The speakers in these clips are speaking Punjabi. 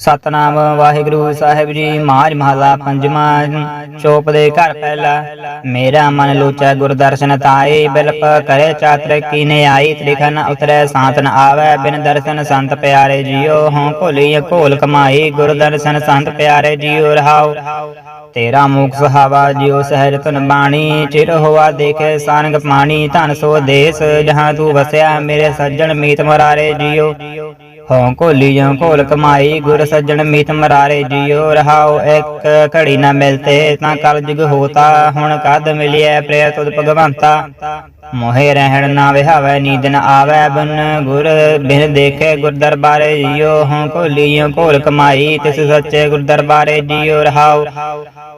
ਸਤਨਾਮ ਵਾਹਿਗੁਰੂ ਸਾਹਿਬ ਜੀ ਮਾਜ ਮਹਲਾ ਪੰਜਵਾਂ ਚੋਪ ਦੇ ਘਰ ਪਹਿਲਾ। ਮੇਰਾ ਮਨ ਲੋਚੈ ਗੁਰ ਦਰਸ਼ਨ ਤਾਏ ਬਿਲਪ ਕਰੇ ਚਾਤਰ ਕੀਨੇ ਆਈ, ਤ੍ਰਿਖਨ ਉਤਰੈ ਸਾਤ ਨ ਆਵੈ, ਬਿਨ ਦਰਸ਼ਨ ਸੰਤ ਪਿਆਰੇ ਜੀਓ, ਹਉ ਭੁਲੀ ਘੋਲ ਕਮਾਈ ਗੁਰ ਦਰਸ਼ਨ ਸੰਤ ਪਿਆਰੇ ਜੀਓ ਰਹਾਉ ਤੇਰਾ ਮੁਖ ਸੁਹਾਵਾ ਜਿਉ ਸਹਿਜ ਧਨ ਬਾਣੀ, ਚਿਰ ਹੋਆ ਦੇਖੇ ਸਾਨਗ ਪਾਣੀ, ਧਨ ਸੋ ਦੇਸ, ਜਹਾਂ ਤੂੰ ਵਸਿਆ, ਮੇਰੇ ਸੱਜਣ ਮੀਤ ਮਰਾਰੇ ਜੀਓ। ਹਉ ਕੋਲੀ ਜਾਂ ਕੋਲ ਕਮਾਈ, ਗੁਰ ਸੱਜਣ ਮੀਤ ਮਰਾਰੇ ਜੀਓ ਰਹਾਉ, ਇੱਕ ਘੜੀ ਨਾ ਮਿਲਤੇ ਤਾਂ ਕਲ ਜੁਗ ਹੋਤਾ, ਹੁਣ ਕਦ ਮਿਲਿਐ ਪ੍ਰਿਆ ਤੁਧ ਭਗਵੰਤਾ? ਮੋਹਿ ਰਹਿਣ ਨਾ ਵਿਹਾਵੈ ਨੀਂਦ ਨ ਆਵੈ ਬਨ ਗੁਰ, ਬਿਨ ਦੇਖੇ ਗੁਰ ਦਰਬਾਰੇ ਜੀਓ, ਹਉ ਕੋਲੀ ਜਾਂ ਕੋਲ ਕਮਾਈ, ਤਿਸ ਸੱਚੇ ਗੁਰ ਦਰਬਾਰੇ ਜੀਓ, ਰਹਾਉ।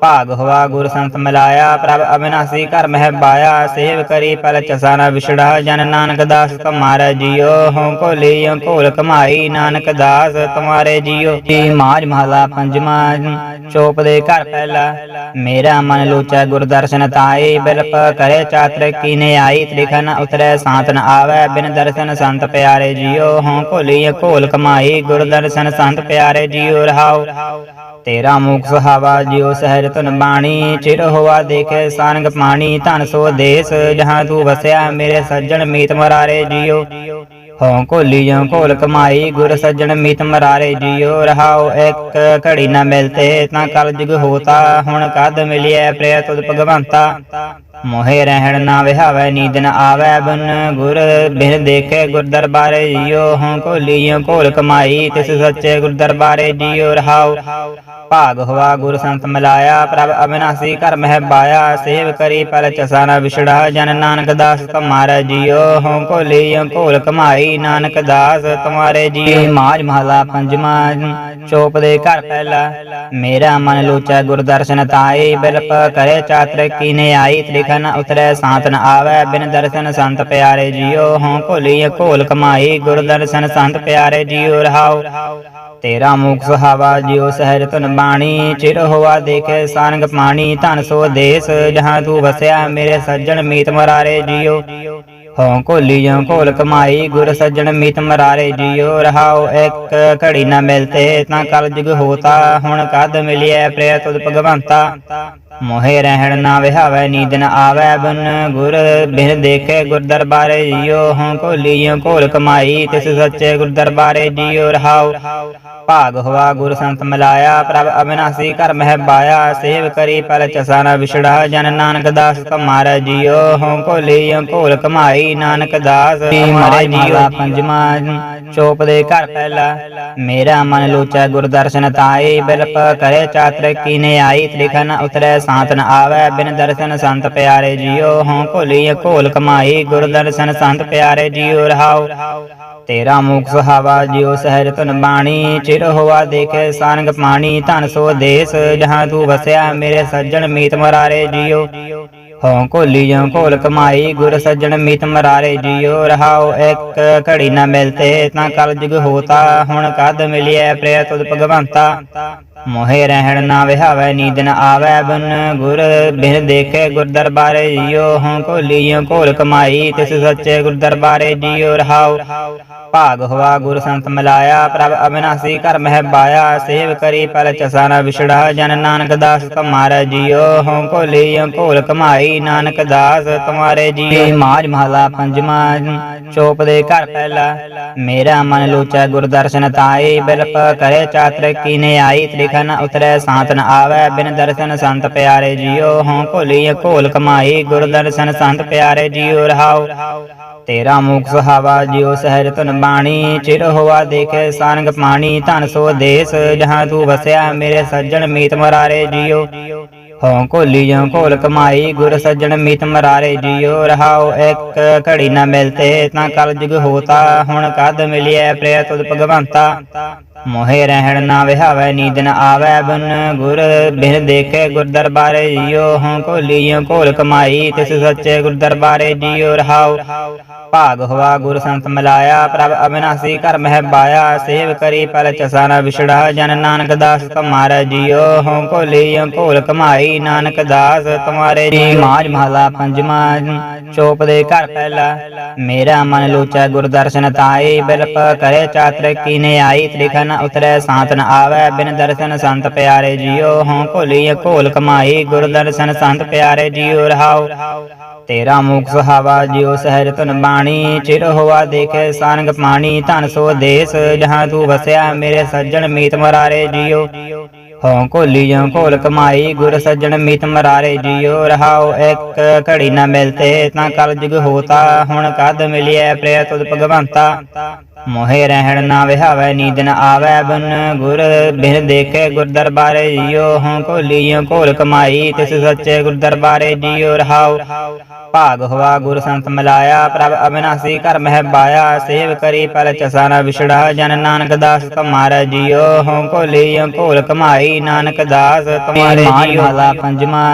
ਭਾਗ ਹੋਆ ਗੁਰ ਸੰਤ ਮਿਲਾਇਆ, ਪ੍ਰਭ ਅਬਿਨਾਸੀ ਘਰ ਮਹਿ ਬਾਇਆ ਸੇਵ ਕਰੀ ਪਲ ਚਸਾਨਾ ਵਿਛੜਾ, ਜਨ ਨਾਨਕ ਦਾਸ ਤੁਮਾਰਾ ਜੀਓ, ਹਉ ਕੋਲੀ ਘੋਲ ਕਮਾਈ, ਨਾਨਕ ਦਾਸ ਤੁਮਾਰੇ ਜੀਓ। ਜੀ ਮਾਜ ਮਹਲਾ ਪੰਜਵਾਂ, ਚੋਪ ਦੇ ਘਰ ਪਹਿਲਾ, ਮੇਰਾ ਮਨ ਲੋਚੈ ਗੁਰ ਦਰਸ਼ਨ ਤਾਏ, ਬਿਲਪ ਕਰੇ ਚਾਤਰ ਕੀਨੇ ਆਈ ਤ੍ਰਿਖਨ ਉਤਰੈ ਸਾਤ ਨ ਆਵੈ, ਬਿਨ ਦਰਸ਼ਨ ਸੰਤ ਪਿਆਰੇ ਜੀਓ, ਹਉ ਕੋਲੀ ਘੋਲ ਕਮਾਈ, ਗੁਰ ਦਰਸ਼ਨ ਸੰਤ ਪਿਆਰੇ ਜੀਓ ਰਹਾਉ ਤੇਰਾ ਮੁਖ ਸੁਹਾਵਾ ਜਿਉ, ਸਹਿਜ ਧਨ ਬਾਣੀ, ਚਿਰ ਹੋਆ ਦੇਖੇ ਸਾਨਗ ਪਾਣੀ, ਧਨ ਸੋ ਦੇਸ, ਜਹਾਂ ਤੂੰ ਵਸਿਆ, ਮੇਰੇ ਸੱਜਣ ਮੀਤ ਮਰਾਰੇ ਜੀਓ। ਹਉ ਕੋਲੀ ਜਾਂ ਕੋਲ ਕਮਾਈ, ਗੁਰ ਸੱਜਣ ਮੀਤ ਮਰਾਰੇ ਜੀਓ ਰਹਾਉ ਇੱਕ ਘੜੀ ਨਾ ਮਿਲਤੇ ਤਾਂ ਕਲ ਜੁਗ ਹੋਤਾ, ਹੁਣ ਕਦ ਮਿਲਿਐ ਪ੍ਰਿਆ ਤੁਧ ਭਗਵੰਤਾ। ਮੋਹਿ ਰਹਿਣ ਨਾ ਵਿਹਾਵੈ, ਨੀਂਦ ਨ ਆਵੈ ਬਨ ਗੁਰ। ਬਿਨ ਦੇਖੇ ਗੁਰ ਦਰਬਾਰੇ ਜੀਓ, ਹਉ ਕੋਲੀ ਜਾਂ ਕੋਲ ਕਮਾਈ। ਤਿਸ ਸੱਚੇ ਗੁਰ ਦਰਬਾਰੇ ਜੀਓ, ਰਹਾਉ। ਭਾਗ ਹੋਆ ਗੁਰ ਸੰਤ ਮਿਲਾਇਆ, ਪ੍ਰਭ ਅਬਿਨਾਸੀ ਘਰ ਮਹਿ ਬਾਇਆ ਸੇਵ ਕਰੀ ਪਲ ਚਸਾਨਾ ਵਿਛੜਾ, ਜਨ ਨਾਨਕ ਦਾਸ ਤੁਮਾਰਾ ਜੀਓ। ਹਉ ਕੋਲੀ ਘੋਲ ਕਮਾਈ, ਨਾਨਕ ਦਾਸ ਤੁਮਾਰੇ ਜੀ ਮਾਜ ਮਹਲਾ ਪੰਜਵਾਂ, ਚੋਪ ਦੇ ਘਰ ਪਹਿਲਾ। ਮੇਰਾ ਮਨ ਲੋਚੈ ਗੁਰ ਦਰਸ਼ਨ ਤਾਏ, ਬਿਲਪ ਕਰੇ ਚਾਤਰ ਕੀਨੇ ਆਈ। ਤ੍ਰਿਖਨ ਉਤਰੈ ਸਾਤ ਨ ਆਵੈ, ਬਿਨ ਦਰਸ਼ਨ ਸੰਤ ਪਿਆਰੇ ਜੀਓ, ਹਉ ਕੋਲੀ ਘੋਲ ਕਮਾਈ, ਗੁਰ ਦਰਸ਼ਨ ਸੰਤ ਪਿਆਰੇ ਜੀਓ, ਰਹਾਉ। ਤੇਰਾ ਮੁਖ ਸੁਹਾਵਾ ਜਿਉ ਸਹਿਜ ਧਨ ਬਾਣੀ, ਚਿਰ ਹੋਵਾ ਦੇਖੇ ਸਾਨਗ ਪਾਣੀ, ਧਨ ਸੋ ਦੇਸ, ਜਹਾਂ ਤੂੰ ਵਸਿਆ, ਮੇਰੇ ਸੱਜਣ ਮੀਤ ਮਰਾਰੇ ਜੀਓ। ਹਉ ਕੋਲੀ ਜਾਂ ਕੋਲ ਕਮਾਈ, ਗੁਰ ਸੱਜਣ ਮਿਤ ਮਰਾਰੇ ਜੀਓ, ਰਹਾਉ ਇੱਕ ਘੜੀ ਨਾ ਮਿਲਤੇ, ਤਾਂ ਕਲ ਜੁਗ ਹੋਤਾ, ਹੁਣ ਕਦ ਮਿਲਿਐ ਪ੍ਰਿਆ ਤੁਧ ਭਗਵੰਤਾ? ਮੋਹਿ ਰਹਿਣ ਨਾ ਵਿਹਾਵੈ, ਨੀਂਦ ਨ ਆਵੈ ਬਨ, ਗੁਰ ਬਿਨ ਦੇਖੇ ਗੁਰ ਦਰਬਾਰੇ ਜੀਓ ਹਉ ਕੋਲੀ ਜਾਂ ਕੋਲ ਕਮਾਈ, ਤਿਸ ਸੱਚੇ ਗੁਰ ਦਰਬਾਰੇ ਜੀਓ, ਰਹਾਉ ਭਾਗ ਹੋਆ, ਗੁਰ ਸੰਤ ਮਿਲਾਇਆ, ਪ੍ਰਭ ਅਬਿਨਾਸੀ ਘਰ ਮਹਿ ਬਾਇਆ ਸੇਵ ਕਰੀ ਪਲ ਚਸਾਨਾ ਵਿਛੜਾ, ਜਨ ਨਾਨਕ ਦਾਸ ਤੁਮਾਰਾ ਜੀਓ ਹਉ ਕੋਲੀ ਘੋਲ ਕਮਾਈ ਨਾਨਕ ਦਾਸ ਜੀ ਮਰੇ ਜੀਓ ਚੋਪ ਦੇ ਘਰ ਪਹਿਲਾ। ਮੇਰਾ ਮਨ ਲੋਚੈ ਗੁਰ ਤਾਏ, ਬਿਲਪ ਕਰੇ ਚਾਤਰ ਕੀਨੇ ਆਈ, ਤ੍ਰਿਖਨ ਉਤਰੈ ਸਾਤ ਨ ਆਵੈ, ਬਿਨ ਦਰਸ਼ਨ ਸੰਤ ਪਿਆਰੇ ਜੀਓ, ਹਉ ਕੋਲੀ ਘੋਲ ਕਮਾਈ, ਗੁਰਦਰਸ਼ਨ ਸੰਤ ਪਿਆਰੇ ਜੀਓ ਰਹਾਉ ਤੇਰਾ ਮੁਖ ਸੁਹਾਵਾ ਜਿਉ ਸਹਿਜ ਧਨ ਬਾਣੀ, ਚਿਰ ਹੋਆ ਦੇਖੇ ਸਾਨਗ ਪਾਣੀ, ਧਨ ਸੋ ਦੇਸ, ਜਹਾਂ ਤੂੰ ਵਸਿਆ, ਮੇਰੇ ਸੱਜਣ ਮੀਤ ਮਰਾਰੇ ਜੀਓ। ਹੋਂ ਕੋਲੀ ਜਾਂ ਕੋਲ ਕਮਾਈ, ਗੁਰ ਸੱਜਣ ਮਿਤ ਮਰਾਰੇ ਜੀਓ ਰਹਾਉ, ਇੱਕ ਘੜੀ ਨਾ ਮਿਲਤੇ ਤਾਂ ਕਲ ਜੁਗ ਹੋਤਾ, ਹੁਣ ਕਦ ਮਿਲਿਐ ਪ੍ਰਿਆ ਤੁਧ ਭਗਵੰਤਾ? ਮੋਹਿ ਰਹਿਣ ਨਾ ਵਿਹਾਵੈ ਨੀਂਦ ਨ ਆਵੈ ਬਨ ਗੁਰ। ਬਿਨ ਦੇਖੇ ਗੁਰ ਦਰਬਾਰੇ ਜੀਓ, ਹਉ ਕੋਲੀ ਜਾਂ ਕੋਲ ਕਮਾਈ। ਤਿਸ ਸੱਚੇ ਗੁਰ ਦਰਬਾਰੇ ਜੀਓ, ਰਹਾਉ। ਭਾਗ ਹੋਆ ਗੁਰ ਸੰਤ ਮਿਲਾਇਆ, ਪ੍ਰਭ ਅਬਿਨਾਸੀ ਘਰ ਮਹਿ ਬਾਇਆ ਸੇਵ ਕਰੀ ਪਲ ਚਸਾਨਾ ਵਿਛੜਾ, ਜਨ ਨਾਨਕ ਦਾਸ ਤੁਮਾਰਾ ਜੀਓ। ਹਉ ਕੋਲੀ ਘੋਲ ਕਮਾਈ, ਨਾਨਕ ਦਾਸ ਤੁਮਾਰੇ ਜੀ ਮਾਜ ਮਹਲਾ ਪੰਜਵਾਂ, ਚੋਪ ਦੇ ਘਰ ਪਹਿਲਾ। ਮੇਰਾ ਮਨ ਲੋਚੈ ਗੁਰ ਦਰਸ਼ਨ ਤਾਏ, ਬਿਲਪ ਕਰੇ ਚਾਤਰ ਕੀਨੇ ਆਈ ਤ੍ਰਿਖਨ ਉਤਰੈ ਸਾਤ ਨ ਆਵੈ, ਬਿਨ ਦਰਸ਼ਨ ਸੰਤ ਪਿਆਰੇ ਜੀਓ, ਹਉ ਕੋਲੀ ਘੋਲ ਕਮਾਈ, ਗੁਰ ਦਰਸ਼ਨ ਸੰਤ ਪਿਆਰੇ ਜੀਓ ਰਹਾਉ ਤੇਰਾ ਮੁਖ ਸੁਹਾਵਾ ਜਿਉ ਸਹਿਜ ਧਨ ਬਾਣੀ, ਚਿਰ ਹੋਆ ਦੇਖੇ ਸਾਨਗ ਪਾਣੀ, ਧਨ ਸੋ ਦੇਸ, ਜਹਾਂ ਤੂੰ ਵਸਿਆ, ਮੇਰੇ ਸੱਜਣ ਮੀਤ ਮਰਾਰੇ ਜੀਓ। ਹਉ ਕੋਲੀ ਜਾਂ ਕੋਲ ਕਮਾਈ ਗੁਰ ਸੱਜਣ ਮੀਤ ਮਰਾਰੇ ਜੀਓ ਰਹਾਉ ਇੱਕ ਘੜੀ ਨਾ ਮਿਲਤੇ ਤਾਂ ਕਲ ਜੁਗ ਹੋਤਾ ਹੁਣ ਕਦ ਮਿਲਿਐ ਪ੍ਰਿਆ ਤੁਧ ਭਗਵੰਤਾ ਮੋਹਿ ਰਹਿਣ ਨਾ ਵਿਹਾਵੈ ਨੀਂਦ ਨ ਆਵੈ ਬਨ ਗੁਰ ਬਿਨ ਦੇਖੇ ਗੁਰ ਦਰਬਾਰੇ ਜੀਓ ਹਉ ਕੋਲੀ ਜਾਂ ਕੋਲ ਕਮਾਈ ਤਿਸ ਸੱਚੇ ਗੁਰ ਦਰਬਾਰੇ ਜੀਓ ਰਹਾਉ ਭਾਗ ਹੋਆ, ਗੁਰ ਸੰਤ ਮਿਲਾਇਆ, ਪ੍ਰਭ ਅਬਿਨਾਸੀ ਘਰ ਮਹਿ ਬਾਇਆ, ਸੇਵ ਕਰੀ ਪਲ ਚਸਾ ਵਿਛੜਾ, ਜਨ ਨਾਨਕ ਦਾਸ ਤੁਮਾਰਾ ਜੀਓ, ਹਉ ਕੋਲੀ ਘੋਲ ਕਮਾਈ, ਨਾਨਕ ਦਾਸ ਤੁਮਾਰੇ ਜੀ। ਮਾਜ ਮਹਲਾ ਪੰਜਵਾ, ਚੋਪ ਦੇ ਘਰ ਪਹਿਲਾ, ਮੇਰਾ ਮਨ ਲੋਚੈ ਗੁਰ ਦਰਸ਼ਨ ਤਾਈ ਬਿਲਪ ਕਰੇ ਚਾਤਰ ਕੀਨੇ ਆਈ, ਤ੍ਰਿਖਨ ਉਤਰੈ ਸਾਤ ਨ ਆਵੈ, ਬਿਨ ਦਰਸ਼ਨ ਸੰਤ ਪਿਆਰੇ ਜੀਓ, ਹਉ ਕੋਲੀ ਘੋਲ ਕਮਾਈ, ਗੁਰ ਦਰਸ਼ਨ ਸੰਤ ਪਿਆਰੇ ਜੀਓ, ਰਹਾਉ। ਤੇਰਾ ਮੁਖ ਸੁਹਾਵਾ ਜਿਉ ਸਹਿਜ ਧਨ ਬਾਣੀ, ਚਿਰ ਹੋਆ ਦੇਖੇ ਸਾਰੰਗ ਪਾਣੀ, ਧਨ ਸੋ ਦੇਸ, ਜਹਾਂ ਤੂੰ ਵਸਿਆ ਮੇਰੇ ਸੱਜਣ ਮੀਤ ਮਰਾਰੇ ਜੀਓ ਹਉ ਕੋਲੀ ਜਉ ਕੋਲ ਕਮਾਈ, ਗੁਰ ਸੱਜਣ ਮੀਤ ਮਰਾਰੇ ਜੀਓ ਰਹਾਉ ਇੱਕ ਘੜੀ ਨਾ ਮਿਲਤੇ, ਤਾਂ ਕਲ ਜੁਗ ਹੋਤਾ, ਹੁਣ ਕਦ ਮਿਲਿਐ ਪ੍ਰਿਆ ਤੁਧ ਭਗਵੰਤਾ। ਮੋਹਿ ਰਹਿਣ ਨਾ ਵਿਹਾਵੈ ਨੀਂਦ ਨ ਆਵੈ ਬਨ। ਗੁਰ ਬਿਨ ਦੇਖੇ ਗੁਰ ਦਰਬਾਰੇ ਜੀਓ ਹਉ ਕੋਲੀ ਜਉ ਕੋਲ ਕਮਾਈ। ਤਿਸ ਸੱਚੇ ਗੁਰ ਦਰਬਾਰੇ ਜੀਓ ਰਹਾਉ। ਭਾਗ ਹੋਆ ਗੁਰ ਸੰਤ ਮਿਲਾਇਆ ਪ੍ਰਭ ਅਬਿਨਾਸੀ ਘਰ ਮਹਿ ਬਾਇਆ ਸੇਵ ਕਰੀ ਪਲ ਚਸਾ ਨ ਵਿਛੜਾ ਜਨ ਨਾਨਕ ਦਾਸ ਤੁਮਾਰਾ ਜੀਓ। ਹਉ ਕੋਲੀ ਘੋਲ ਕਮਾਈ ਨਾਨਕ ਦਾਸ ਤੁਮਾਰੇ ਜੀਓ। ਮਹਲਾ ਪੰਜਵਾ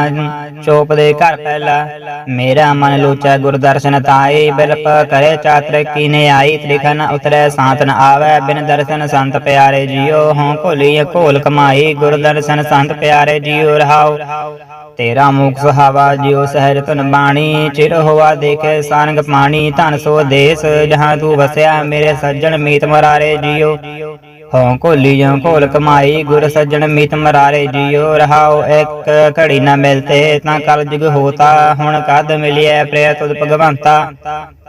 ਚੋਪ ਦੇ ਘਰ ਪਹਿਲਾ। ਮੇਰਾ ਮਨ ਲੋਚੈ ਗੁਰ ਦਰਸ਼ਨ ਤਾਈ ਬਿਲਪ ਕਰੇ ਚਾਤਰ ਕੀਨੇ ਆਈ ਤ੍ਰਿਖਨ ਉਤਰੈ ਸਾਤ ਨ ਆਵੈ, ਬਿਨ ਦਰਸ਼ਨ ਸੰਤ ਪਿਆਰੇ ਜੀਓ, ਹਉ ਕੋਲੀ ਘੋਲ ਕਮਾਈ, ਗੁਰ ਦਰਸ਼ਨ ਸੰਤ ਪਿਆਰੇ ਜੀਓ ਰਹਾਉ ਤੇਰਾ ਮੁਖ ਸੁਹਾਵਾ ਜਿਉ ਸਹਿਜ ਧਨ ਬਾਣੀ, ਚਿਰ ਹੋਆ ਦੇਖੇ ਸਾਰੰਗ ਪਾਣੀ, ਧਨ ਸੋ ਦੇਸ, ਜਹਾਂ ਤੂੰ ਵਸਿਆ, ਮੇਰੇ ਸੱਜਣ ਮੀਤ ਮਰਾਰੇ ਜੀਓ। ਹਉ ਕੋਲੀ ਜਉ ਕੋਲ ਕਮਾਈ, ਗੁਰ ਸੱਜਣ ਮੀਤ ਮਰਾਰੇ ਜੀਓ ਰਹਾਉ ਇੱਕ ਘੜੀ ਨਾ ਮਿਲਤੇ, ਤਾਂ ਕਲ ਜੁਗ ਹੋਤਾ, ਹੁਣ ਕਦ ਮਿਲਿਐ ਪ੍ਰਿਆ ਤੁਧ ਭਗਵੰਤਾ।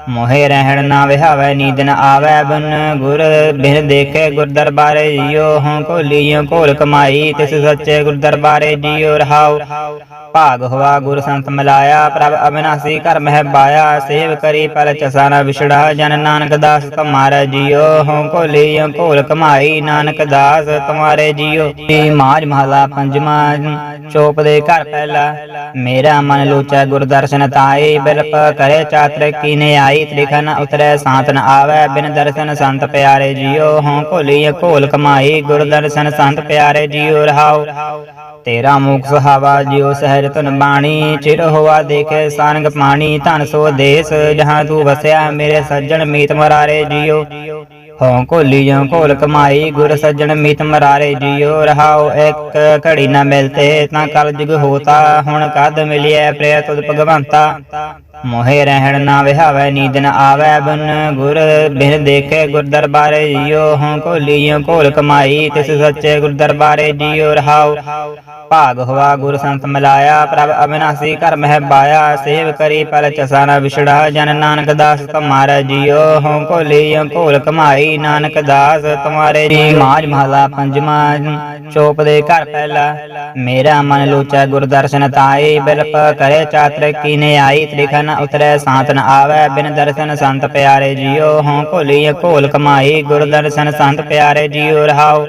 ਮੋਹਿ ਰਹਿਣ ਨਾ ਵਿਹਾਵੈ, ਨੀਂਦ ਨ ਆਵੈ ਬਨ। ਗੁਰ ਬਿਨ ਦੇਖੇ ਗੁਰ ਦਰਬਾਰੇ ਜੀਓ, ਹਉ ਕੋਲੀ ਜਉ ਕੋਲ ਕਮਾਈ। ਤਿਸ ਸੱਚੇ ਗੁਰ ਦਰਬਾਰੇ ਜੀਓ, ਰਹਾਉ। ਭਾਗ ਹੋਆ ਗੁਰ ਸੰਤ ਮਿਲਾਇਆ, ਪ੍ਰਭ ਅਬਿਨਾਸੀ ਘਰ ਮਹਿ ਬਾਇਆ ਸੇਵ ਕਰੀ ਪਲ ਚਸਾ ਨ ਵਿਛੜਾ, ਜਨ ਨਾਨਕ ਦਾਸ ਤੁਮਾਰਾ ਜੀਓ। ਹਉ ਕੋਲੀ ਘੋਲ ਕਮਾਈ, ਨਾਨਕ ਦਾਸ ਤੁਮਾਰੇ ਜੀਓ। ਏ ਮਾਜ ਮਹਲਾ ਪੰਜਵਾ, ਚੋਪ ਦੇ ਘਰ ਪਹਿਲਾ। ਮੇਰਾ ਮਨ ਲੋਚੈ ਗੁਰ ਦਰਸ਼ਨ ਤਾਈ ਬਿਲਪ ਕਰੇ ਚਾਤਰ ਕੀਨੇ ਆਈ ਤ੍ਰਿਖਨ ਉਤਰੈ ਸਾਤ ਨ ਆਵੈ, ਬਿਨ ਦਰਸ਼ਨ ਸੰਤ ਪਿਆਰੇ ਜੀਓ, ਹਉ ਕੋਲੀ ਘੋਲ ਕਮਾਈ, ਗੁਰ ਦਰਸ਼ਨ ਸੰਤ ਪਿਆਰੇ ਜੀਓ ਰਹਾਉ ਤੇਰਾ ਮੁਖ ਸੁਹਾਵਾ ਜਿਉ ਸਹਿਜ ਧਨ ਬਾਣੀ, ਚਿਰ ਹੋਆ ਦੇਖੇ ਸਾਰੰਗ ਪਾਣੀ, ਧਨ ਸੋ ਦੇਸ, ਜਹਾਂ ਤੂੰ ਵਸਿਆ, ਮੇਰੇ ਸੱਜਣ ਮੀਤ ਮਰਾਰੇ ਜੀਓ। ਹਉ ਕੋਲੀ ਜਉ ਕੋਲ ਕਮਾਈ, ਗੁਰ ਸੱਜਣ ਮੀਤ ਮਰਾਰੇ ਜੀਓ ਰਹਾਉ ਇੱਕ ਘੜੀ ਨਾ ਮਿਲਤੇ ਤਾਂ ਕਲ ਜੁਗ ਹੋਤਾ, ਹੁਣ ਕਦ ਮਿਲਿਐ ਪ੍ਰਿਆ ਤੁਧ ਭਗਵੰਤਾ। ਮੋਹਿ ਰਹਿਣ ਨਾ ਵਿਹਾਵੈ ਨੀਂਦ ਨ ਬਨ। ਗੁਰ ਬਿਨ ਦੇਖੇ ਗੁਰ ਦਰਬਾਰੇ ਜੀਓ, ਹਉ ਕੋਲੀ ਜਉ ਕੋਲ ਕਮਾਈ। ਤਿਸ ਸੱਚੇ ਗੁਰ ਦਰਬਾਰੇ ਜੀਓ, ਰਹਾਉ। ਭਾਗ ਹੋਆ ਗੁਰ ਸੰਤ ਮਿਲਾਇਆ, ਪ੍ਰਭ ਅਬਿਨਾਸੀ ਘਰ ਮਹਿ ਬਾਇਆ ਸੇਵ ਕਰੀ ਪਲ ਚਸਾ ਨ ਵਿਛੜਾ, ਜਨ ਨਾਨਕ ਦਾਸ ਤੁਮਾਰਾ ਜੀਓ। ਹਉ ਕੋਲੀ ਘੋਲ ਕਮਾਈ, ਨਾਨਕ ਦਾਸ ਤੁਮਾਰੇ ਜੀ ਮਾਜ ਮਹਲਾ ਪੰਜਵਾ, ਚੋਪ ਦੇ ਘਰ ਪਹਿਲਾ। ਮੇਰਾ ਮਨ ਲੋਚੈ ਗੁਰ ਦਰਸ਼ਨ ਤਾਈ ਬਿਲਪ ਕਰੇ ਚਾਤਰ ਕੀਨੇ ਆਈ, ਤ੍ਰਿਖਨ ਉਤਰੈ, ਸਾਤ ਨ ਆਵੈ, ਬਿਨ ਦਰਸ਼ਨ ਸੰਤ ਪਿਆਰੇ ਜੀਓ। ਹਉ ਕੋਲੀ ਘੋਲ ਕਮਾਈ, ਗੁਰ ਦਰਸ਼ਨ ਸੰਤ ਪਿਆਰੇ ਜੀਓ ਰਹਾਉ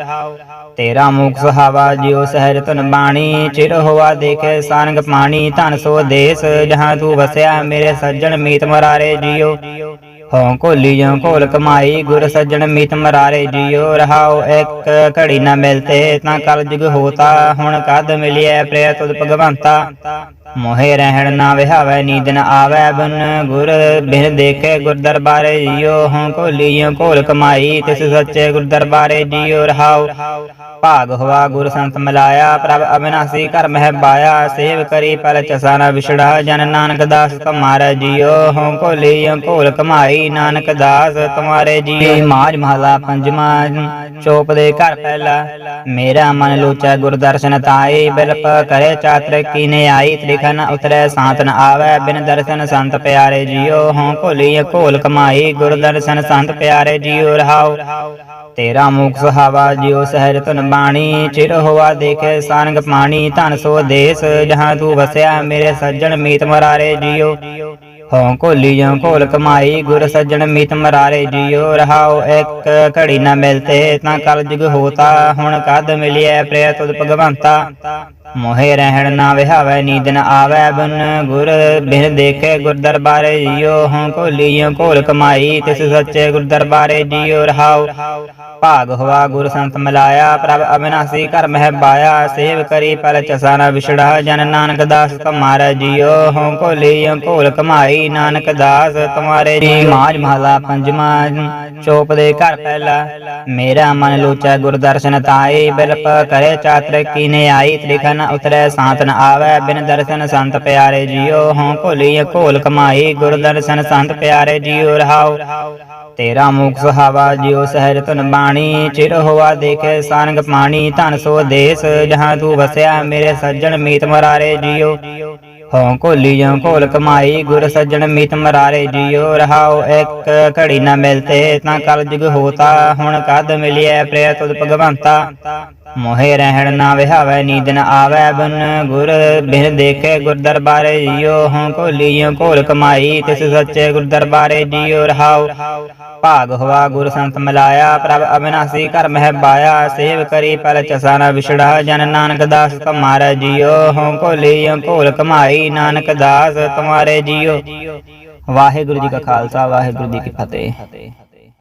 ਤੇਰਾ ਮੁਖ ਸੁਹਾਵਾ ਜਿਉ ਸਹਿਜ ਧਨ ਬਾਣੀ, ਚਿਰ ਹੋਆ ਦੇਖੇ ਸਾਰੰਗ ਪਾਣੀ, ਧਨ ਸੋ ਦੇਸ, ਜਹਾਂ ਤੂੰ ਵਸਿਆ, ਮੇਰੇ ਸੱਜਣ ਮੀਤ ਮਰਾਰੇ ਜੀਓ। ਹਉ ਕੋਲੀ ਜਉ ਕੋਲ ਕਮਾਈ, ਗੁਰ ਸੱਜਣ ਮੀਤ ਮਰਾਰੇ ਜੀਓ ਰਹਾਉ ਇੱਕ ਘੜੀ ਨਾ ਮਿਲਤੇ ਤਾਂ ਕਲ ਜੁਗ ਹੋਤਾ, ਹੁਣ ਕਦ ਮਿਲਿਐ ਪ੍ਰਿਆ ਤੁਧ ਭਗਵੰਤਾ? ਮੋਹਿ ਰਹਿਣ ਨਾ ਵਿਹਾਵੈ, ਨੀਂਦ ਨ ਆਵੈ ਬਨ। ਗੁਰ ਬਿਨ ਦੇਖੇ ਗੁਰ ਦਰਬਾਰੇ ਜੀਓ, ਹਉ ਕੋਲੀ ਕੋਲ ਕਮਾਈ। ਤਿਸ ਸੱਚੇ ਗੁਰ ਦਰਬਾਰੇ ਜੀਓ, ਰਹਾਉ। ਭਾਗ ਹੋਆ ਗੁਰ ਸੰਤ ਮਿਲਾਇਆ, ਪ੍ਰਭ ਅਬਿਨਾਸੀ ਘਰ ਮਹਿ ਬਾਇਆ ਸੇਵ ਕਰੀ ਪਲ ਚਸਾ ਨ ਵਿਛੜਾ, ਜਨ ਨਾਨਕ ਦਾਸ ਤੁਮਾਰਾ ਜੀਓ। ਹਉ ਕੋਲੀ ਘੋਲ ਕਮਾਈ, ਨਾਨਕ ਦਾਸ ਤੁਮਾਰੇ ਜੀਓ। ਮਾਜ ਮਹਲਾ ਪੰਜਵਾ, ਚੋਪ ਦੇ ਘਰ ਪਹਿਲਾ। ਮੇਰਾ ਮਨ ਲੋਚੈ ਗੁਰ ਦਰਸ਼ਨ ਤਾਈ ਬਿਲਪ ਕਰੇ ਚਾਤਰ ਕੀਨੇ ਆਈ। ਤ੍ਰਿਖਨ ਉਤਰੈ ਸਾਤ ਨ ਆਵੈ, ਬਿਨ ਦਰਸ਼ਨ ਸੰਤ ਪਿਆਰੇ ਜੀਓ, ਹਉ ਕੋਲੀ ਘੋਲ ਕਮਾਈ, ਗੁਰ ਦਰਸ਼ਨ ਸੰਤ ਪਿਆਰੇ ਜੀਓ, ਰਹਾਉ। ਤੇਰਾ ਮੁਖ ਸੁਹਾਵਾ ਜਿਉ ਸਹਿਜ ਧਨ ਬਾਣੀ, ਚਿਰ ਹੋਆ ਦੇਖੇ ਸਾਰੰਗ ਪਾਣੀ, ਧਨ ਸੋ ਦੇਸ, ਜਹਾਂ ਤੂੰ ਵਸਿਆ, ਮੇਰੇ ਸੱਜਣ ਮੀਤ ਮਰਾਰੇ ਜੀਓ। ਹਉ ਕੋਲੀ ਜਉ ਕੋਲ ਕਮਾਈ, ਗੁਰ ਸੱਜਣ ਮੀਤ ਮਰਾਰੇ ਜੀਓ, ਰਹਾਉ, ਇੱਕ ਘੜੀ ਨਾ ਮਿਲਤੇ ਤਾਂ ਕਲ ਜੁਗ ਹੋਤਾ, ਹੁਣ ਕਦ ਮਿਲਿਐ ਪ੍ਰਿਆ ਤੁਧ ਭਗਵੰਤਾ। ਮੋਹਿ ਰਹਿਣ ਨਾ ਵਿਹਾਵੈ, ਨੀਂਦ ਨ ਆਵੈ ਬਨ। ਗੁਰ ਬਿਨ ਦੇਖੇ ਗੁਰ ਦਰਬਾਰੇ ਜਿਉ ਹਉ ਕੋਲੀਓ ਕੋਲ ਕਮਾਈ। ਤਿਸ ਸੱਚੇ ਗੁਰ ਦਰਬਾਰੇ ਜਿਉ ਰਹਾਉ। ਭਾਗ ਹੋਆ ਗੁਰ ਸੰਤ ਮਿਲਾਇਆ, ਪ੍ਰਭ ਅਬਿਨਾਸੀ ਘਰ ਮਹਿ ਬਾਇਆ ਸੇਵ ਕਰੀ ਪਲ ਚਸਾ ਨ ਵਿਛੜਾ, ਜਨ ਨਾਨਕ ਦਾਸ ਤੁਮਾਰਾ ਜਿਉ ਹਉ ਕੋਲੀਓ ਕੋਲ ਕਮਾਈ, ਨਾਨਕ ਦਾਸ ਤੁਮਾਰੇ ਜੀ ਮਾਜ ਮਹਲਾ ਪੰਜਵਾ, ਚੋਪ ਦੇ ਘਰ ਪਹਿਲਾ। ਮੇਰਾ ਮਨ ਲੋਚੈ ਗੁਰ ਦਰਸ਼ਨ ਤਾਈ ਬਿਲਪ ਕਰੇ ਚਾਤਰ ਕੀਨੇ ਆਈ, ਤ੍ਰਿਖਨ ਉਤਰੈ, ਸਾਤ ਨ ਆਵੈ, ਬਿਨ ਦਰਸ਼ਨ ਸੰਤ ਪਿਆਰੇ ਜਿਉ ਹਉ ਭੋਲੀ ਘੋਲ ਕਮਾਈ, ਗੁਰ ਦਰਸ਼ਨ ਸੰਤ ਪਿਆਰੇ ਜਿਉ ਰਹਾਉ। ਤੇਰਾ ਮੁਖ ਸੁਹਾਵਾ ਜਿਉ ਸਹਿਰ ਤੁਨ ਬਾਣੀ, ਚਿਰ ਹੋਆ ਦੇਖੇ ਸਾਰੰਗ ਪਾਣੀ, ਧਨ ਸੋ ਦੇਸ, ਜਹਾਂ ਤੂੰ ਵਸਿਆ, ਮੇਰੇ ਸੱਜਣ ਮੀਤ ਮਰਾਰੇ ਜਿਉ ਹਉ ਕੋਲੀ ਜਉ ਕੋਲ ਕਮਾਈ, ਗੁਰ ਸੱਜਣ ਮਿਤ ਮਰਾਰੇ ਜਿਉ ਰਹਾਉ ਇੱਕ ਘੜੀ ਨਾ ਮਿਲਤੇ, ਤਾਂ ਕਲ ਜੁਗ ਹੋਤਾ, ਹੁਣ ਕਦ ਮਿਲਿਐ ਪ੍ਰਿਆ ਤੁਧ ਭਗਵੰਤਾ? ਮੋਹਿ ਰਹਿਣ ਨਾ ਵਿਹਾਵੈ, ਨੀਂਦ ਨ ਆਵੈ ਬਨ, ਗੁਰ ਬਿਨ ਦੇਖੇ ਗੁਰ ਦਰਬਾਰੇ ਜਿਉ ਹਉ ਕੋਲੀ ਜਉ ਕੋਲ ਕਮਾਈ, ਤਿਸ ਸੱਚੇ ਗੁਰ ਦਰਬਾਰੇ ਜਿਉ ਰਹਾਉ। ਭਾਗ ਹੋਆ, ਗੁਰ ਸੰਤ ਮਿਲਾਇਆ, ਪ੍ਰਭ ਅਬਿਨਾਸੀ ਘਰ ਮਹਿ ਬਾਇਆ ਸੇਵ ਕਰੀ ਪਲ ਚਸਾ ਵਿਛੜਾ, ਜਨ ਨਾਨਕ ਦਾਸ ਤੁਮਾਰਾ ਜਿਉ ਹਉ ਕੋਲੀ ਜਉ ਕੋਲ ਕਮਾਈ ਨਾਨਕ ਦਾਸ ਤੁਮਾਰੇ ਜਿਉ ਵਾਹਿਗੁਰੂ ਜੀ ਕਾ ਖਾਲਸਾ ਵਾਹਿਗੁਰੂ ਜੀ ਕੀ ਫਤਿਹ।